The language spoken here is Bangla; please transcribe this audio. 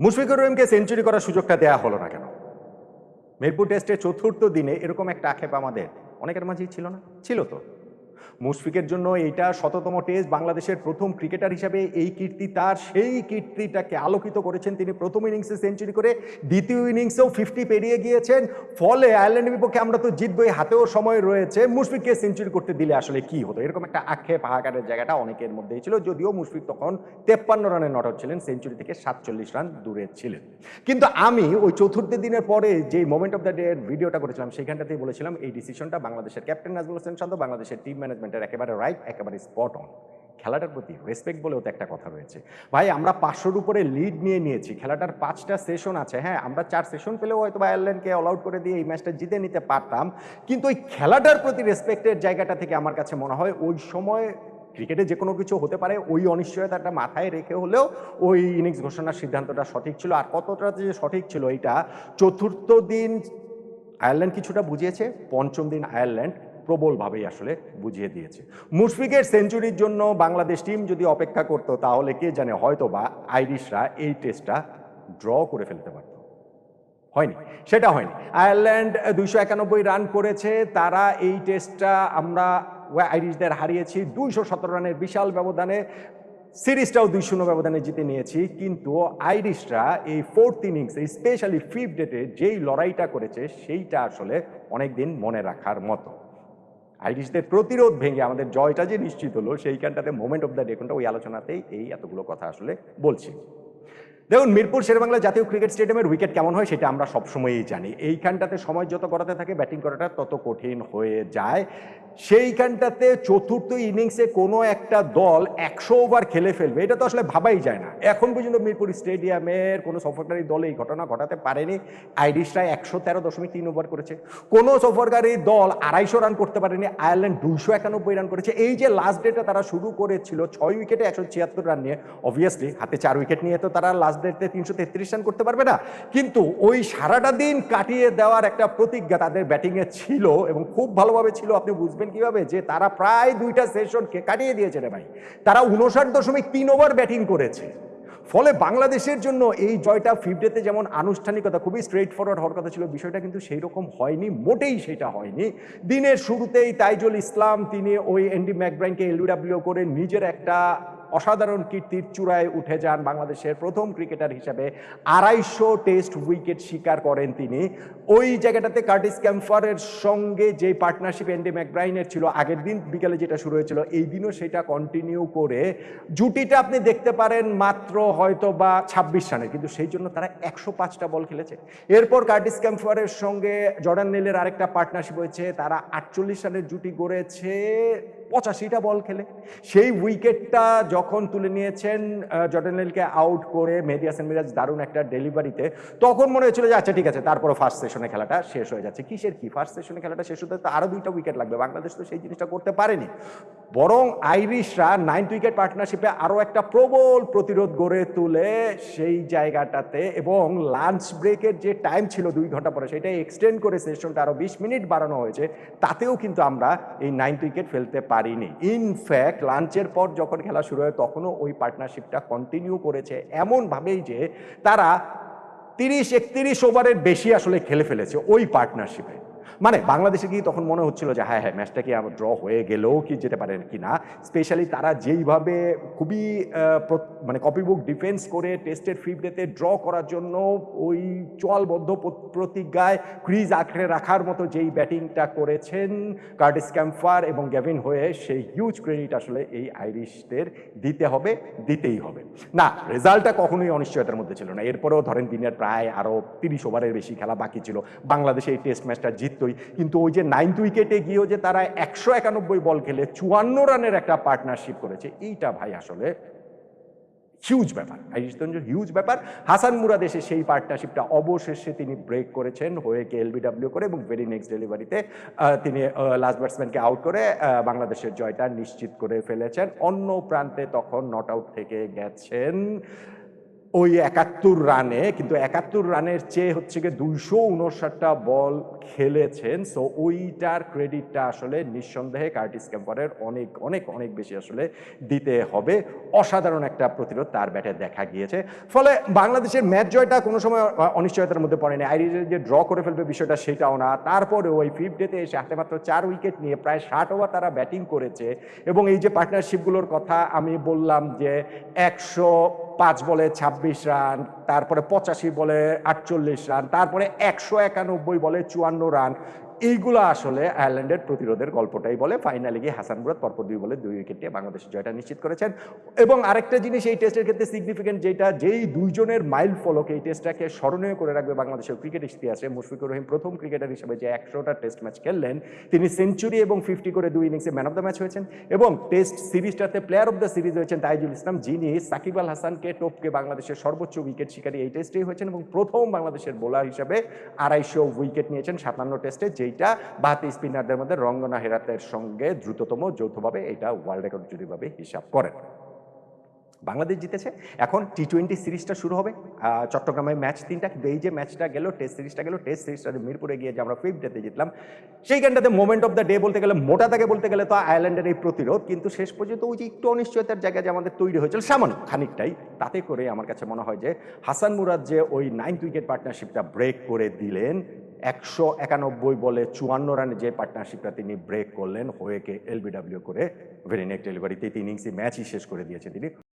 মুশফিকুর রহিমকে সেঞ্চুরি করার সুযোগটা দেয়া হলো না কেন? মিরপুর টেস্টের চতুর্থ দিনে এরকম একটা আক্ষেপ আমাদের অনেকের মাঝেই ছিল না? ছিল তো। মুশফিকের জন্য এইটা শততম টেস্ট বাংলাদেশের প্রথম ক্রিকেটার হিসাবে এই কীর্তি তার। সেই কীর্তিটাকে আলোকিত করেছেন তিনি প্রথম ইনিংসে সেঞ্চুরি করে দ্বিতীয় ইনিংসেও ফিফটি পেরিয়ে গিয়েছেন। ফলে আয়ারল্যান্ডের বিপক্ষে আমরা তো জিতবই, হাতেও সময় রয়েছে। মুশফিককে সেঞ্চুরি করতে দিলে আসলে কি হতো? এরকম একটা আক্ষেপ, হাহাকারের জায়গাটা অনেকের মধ্যেই ছিল। যদিও মুশফিক তখন তেপ্পান্ন রানে নট ছিলেন, সেঞ্চুরি থেকে সাতচল্লিশ রান দূরে ছিলেন। কিন্তু আমি ওই চতুর্থ দিনের পরে যে মোমেন্ট অফ দ্য ডে ভিডিওটা করেছিলাম, সেখানটাতেই বলেছিলাম, এই ডিসিশনটা বাংলাদেশের ক্যাপ্টেন নাজমুল হোসেন শান্ত, বাংলাদেশের টিম ম্যানেজমেন্টের একেবারে রাইট একেবারে স্পট অন খেলাটার প্রতি রেসপেক্ট বলেও তো একটা কথা রয়েছে। ভাই, আমরা পাঁচশোর উপরে লিড নিয়ে নিয়েছি। খেলাটার পাঁচটা সেশন আছে। হ্যাঁ আমরা চার সেশন পেলেও হয়তো বা আয়ারল্যান্ডকে অল আউট করে দিয়ে এই ম্যাচটা জিতে নিতে পারতাম। কিন্তু ওই খেলাটার প্রতি রেসপেক্টের জায়গাটা থেকে আমার কাছে মনে হয় ওই সময় ক্রিকেটে যে কোনো কিছু হতে পারে, ওই অনিশ্চয়তাটা মাথায় রেখে হলেও ওই ইনিংস ঘোষণার সিদ্ধান্তটা সঠিক ছিল। আর কতটা যে সঠিক ছিল এইটা, চতুর্থ দিন আয়ারল্যান্ড কিছুটা বুঝিয়েছে, পঞ্চম দিন আয়ারল্যান্ড প্রবলভাবেই আসলে বুঝিয়ে দিয়েছে। মুশফিকের সেঞ্চুরির জন্য বাংলাদেশ টিম যদি অপেক্ষা করতো, তাহলে কে জানে হয়তো বা আইরিশরা এই টেস্টটা ড্র করে ফেলতে পারত। হয়নি, সেটা হয়নি। আয়ারল্যান্ড দুইশো একানব্বই রান করেছে, তারা এই টেস্টটা আমরা আইরিশদের হারিয়েছি, দুইশো সতেরো রানের বিশাল ব্যবধানে, সিরিজটাও দুই শূন্য ব্যবধানে জিতে নিয়েছি, কিন্তু আইরিশরা এই ফোর্থ ইনিংসে স্পেশালি ফিফথ ডেটে যেই লড়াইটা করেছে, সেইটা আসলে অনেকদিন মনে রাখার মতো। আইরিশদের প্রতিরোধ ভেঙে আমাদের জয়টা যে নিশ্চিত হলো, সেইখানটাতে মোমেন্ট অফ দ্য ডে কোনটা ওই আলোচনাতেই এই এতগুলো কথা আসলে বলছি। দেখুন, মিরপুর শেরবাংলা জাতীয় ক্রিকেট স্টেডিয়ামের উইকেট কেমন হয় সেটা আমরা সবসময়ই জানি। এইখানটাতে সময় যত করাতে থাকে ব্যাটিং করাটা তত কঠিন হয়ে যায়। সেইখানটাতে চতুর্থ ইনিংসে কোনো একটা দল একশো ওভার খেলে ফেলবে, এটা তো আসলে ভাবাই যায় না। এখন পর্যন্ত মিরপুর স্টেডিয়ামের কোনো সফরকারী দল এই ঘটনা ঘটাতে পারেনি। আইরিশরা একশো তেরো দশমিক তিন ওভার করেছে। কোনো সফরকারী দল আড়াইশো রান করতে পারেনি, আয়ারল্যান্ড দুইশো একানব্বই রান করেছে। এই যে লাস্ট ডেটা তারা শুরু করেছিল, ছয় উইকেটে একশো ছিয়াত্তর রান নিয়ে অবভিয়াসলি হাতে চার উইকেট নিয়ে তো তারা লাস্ট ডেটে তিনশো তেত্রিশ রান করতে পারবে না। কিন্তু ওই সারাটা দিন কাটিয়ে দেওয়ার একটা প্রতিজ্ঞা তাদের ব্যাটিংয়ে ছিল এবং খুব ভালোভাবে ছিল। আপনি বুঝবেন কীভাবে যে তারা প্রায় দুইটা সেশনকে কাটিয়ে দিয়েছে রে ভাই। তারা উনষাট দশমিক তিন ওভার ব্যাটিং করেছে। ফলে বাংলাদেশের জন্য এই জয়টা ফিফডেতে যেমন আনুষ্ঠানিকতা খুবই স্ট্রেট ফরওয়ার্ড হওয়ার কথা ছিল, বিষয়টা কিন্তু সেই রকম হয়নি, মোটেই সেটা হয়নি। দিনের শুরুতেই তাইজুল ইসলাম, তিনি ওই এনডি ম্যাকব্রাইনকে এলবিডাব্লিউ করে নিজের একটা অসাধারণ কীর্তির চূড়ায় উঠে যান বাংলাদেশের প্রথম ক্রিকেটার হিসেবে। আড়াইশো টেস্ট উইকেট শিকার করেন তিনি। ওই জায়গাটাতে কার্টিস ক্যাম্পারের সঙ্গে যে পার্টনারশিপ এনডি ম্যাকব্রাইনের ছিল, আগের দিন বিকালে যেটা শুরু হয়েছিল, এই দিনও সেটা কন্টিনিউ করে। জুটিটা আপনি দেখতে পারেন মাত্র হয়তো বা ছাব্বিশ রানের, কিন্তু সেই জন্য তারা একশো পাঁচটা বল খেলেছে। এরপর কার্টিস ক্যাম্পারের সঙ্গে জর্ডান নেলের আরেকটা পার্টনারশিপ হয়েছে, তারা আটচল্লিশ রানের জুটি গড়েছে পঁচাশিটা বল খেলে। সেই উইকেটটা যখন তুলে নিয়েছেন আহ, আউট করে মেহেদি হাসান মিরাজ দারুণ একটা ডেলিভারিতে তখন মনে হয়েছিল যে আচ্ছা ঠিক আছে তারপরে ফার্স্ট সেশনে খেলাটা শেষ হয়ে যাচ্ছে। কিসের কি? ফার্স্ট সেশনে খেলাটা শেষ হতে আরও দুইটা উইকেট লাগবে। বাংলাদেশ তো সেই জিনিসটা করতে পারেনি। বরং আইরিশরা নাইন্থ উইকেট পার্টনারশিপে আরও একটা প্রবল প্রতিরোধ গড়ে তুলে সেই জায়গাটাতে এবং লাঞ্চ ব্রেকের যে টাইম ছিল দুই ঘণ্টা পরে সেটা এক্সটেন্ড করে সেশনটা আরও বিশ মিনিট বাড়ানো হয়েছে, তাতেও কিন্তু আমরা এই নাইন্থ উইকেট ফেলতে পারিনি। ইনফ্যাক্ট লাঞ্চের পর যখন খেলা শুরু হয়, তখনও ওই পার্টনারশিপটা কন্টিনিউ করেছে এমনভাবেই যে তারা তিরিশ একত্রিশ ওভারের বেশি আসলে খেলে ফেলেছে ওই পার্টনারশিপে। মানে বাংলাদেশে গিয়ে তখন মনে হচ্ছিল যে হ্যাঁ হ্যাঁ ম্যাচটা কি আমার ড্র হয়ে গেলেও কি যেতে পারে কি না স্পেশালি তারা যেইভাবে খুবই মানে কপিবুক ডিফেন্স করে টেস্টের ফিফডেতে ড্র করার জন্য ওই চলবদ্ধ প্রতিজ্ঞায় ক্রিজ আঁকড়ে রাখার মতো যেই ব্যাটিংটা করেছেন কার্টিস ক্যাম্পার এবং গ্যাভিন হয়ে সেই হিউজ ক্রেডিট আসলে এই আইরিশদের দিতে হবে, দিতেই হবে। না, রেজাল্টটা কখনোই অনিশ্চয়তার মধ্যে ছিল না। এরপরেও ধরেন দিনের প্রায় আরও তিরিশ ওভারের বেশি খেলা বাকি ছিল। বাংলাদেশে এই টেস্ট ম্যাচটা জিততই কিন্তু ওই যে নাইন্থ উইকেটে গিয়েও যে তারা একশো একানব্বই বল খেলে, চুয়ান্ন রানের একটা পার্টনারশিপ করেছে, এইটা ভাই আসলে হিউজ ব্যাপার। আইরিশগঞ্জ হিউজ ব্যাপার। হাসান মুরাদ এসে সেই পার্টনারশিপটা অবশেষে তিনি ব্রেক করেছেন হয়ে কে এলবিডাব্লিউ করে এবং ভেরি নেক্সট ডেলিভারিতে তিনি লাস্ট ব্যাটসম্যানকে আউট করে বাংলাদেশের জয়টা নিশ্চিত করে ফেলেছেন। অন্য প্রান্তে তখন নট আউট থেকে গেছেন ওই একাত্তর রানে, কিন্তু একাত্তর রানের চেয়ে হচ্ছে গিয়ে দুইশো উনষাটটা বল খেলেছেন। সো ওইটার ক্রেডিটটা আসলে নিঃসন্দেহে কার্টিস ক্যাম্পারের অনেক অনেক অনেক বেশি আসলে দিতে হবে। অসাধারণ একটা প্রতিরোধ তার ব্যাটে দেখা গিয়েছে। ফলে বাংলাদেশের ম্যাচ জয়টা কোনো সময় অনিশ্চয়তার মধ্যে পড়েনি আইরিজের যে ড্র করে ফেলবে বিষয়টা সেটাও না। তারপরে ওই ফিফথ ডেতে এসে হাতে মাত্র চার উইকেট নিয়ে প্রায় ষাট ওভার তারা ব্যাটিং করেছে। এবং এই যে পার্টনারশিপগুলোর কথা আমি বললাম যে একশো পাঁচ বলে ছাব্বিশ রান, তারপরে পঁচাশি বলে আটচল্লিশ রান, তারপরে একশো একানব্বই বলে চুয়ান্ন রান এইগুলো আসলে আয়ারল্যান্ডের প্রতিরোধের গল্পটাই বলে। ফাইনালে গিয়ে হাসান মুরাদ পরপর দুই বলে দুই উইকেট নিয়ে বাংলাদেশের জয়টা নিশ্চিত করেছেন। এবং আরেকটা জিনিস এই টেস্টের ক্ষেত্রে সিগনিফিকেন্ট যেটা, যেই দুইজনের মাইল ফলক এই টেস্টটাকে স্মরণীয় করে রাখবে বাংলাদেশের ক্রিকেট ইতিহাসে, মুশফিকুর রহিম প্রথম ক্রিকেটার হিসেবে যে একশোটা টেস্ট ম্যাচ খেললেন, তিনি সেঞ্চুরি এবং ফিফটি করে দুই ইনিংসে ম্যান অফ দ্য ম্যাচ হয়েছেন। এবং টেস্ট সিরিজটাতে প্লেয়ার অফ দ্য সিরিজ হয়েছেন তাইজুল ইসলাম, যিনি সাকিব আল হাসানকে টপকে বাংলাদেশের সর্বোচ্চ উইকেট শিকারী এই টেস্টেই হয়েছেন এবং প্রথম বাংলাদেশের বোলার হিসেবে আড়াইশো উইকেট নিয়েছেন সাতান্ন টেস্টে যেইটা বাহাতি স্পিনারদের মধ্যে রঙ্গনা হেরাতের সঙ্গে দ্রুততম যৌথভাবে এটা ওয়ার্ল্ড রেকর্ড যদিভাবে হিসাব করেন। বাংলাদেশ জিতেছে। এখন টি টোয়েন্টি সিরিজটা শুরু হবে। আহ, চট্টগ্রামে ম্যাচ তিনটা কিন্তু এই যে ম্যাচটা গেল টেস্ট সিরিজটা গেল টেস্ট সিরিজটা মিরপুরে গিয়ে যে আমরা ফিফথ ডেতে জিতলাম সেইখানটাতে মোমেন্ট অফ দ্য ডে বলতে গেলে মোটা তাকে বলতে গেলে তো আয়ারল্যান্ডের এই প্রতিরোধ কিন্তু শেষ পর্যন্ত ওই যে একটু অনিশ্চয়তার জায়গায় যে আমাদের তৈরি হয়েছিল সামান্য খানিকটাই তাতে করে আমার কাছে মনে হয় যে হাসান মুরাদ যে ওই নাইন্থ উইকেট পার্টনারশিপটা ব্রেক করে দিলেন একশো একানব্বই বলে চুয়ান্ন রানে যে পার্টনারশিপটা তিনি ব্রেক করলেন, হয়েকে এলবিডাব্লিউ করে ভেরি নেক্সট ডেলিভারিতে তিন ইনিংসই ম্যাচই শেষ করে দিয়েছে তিনি।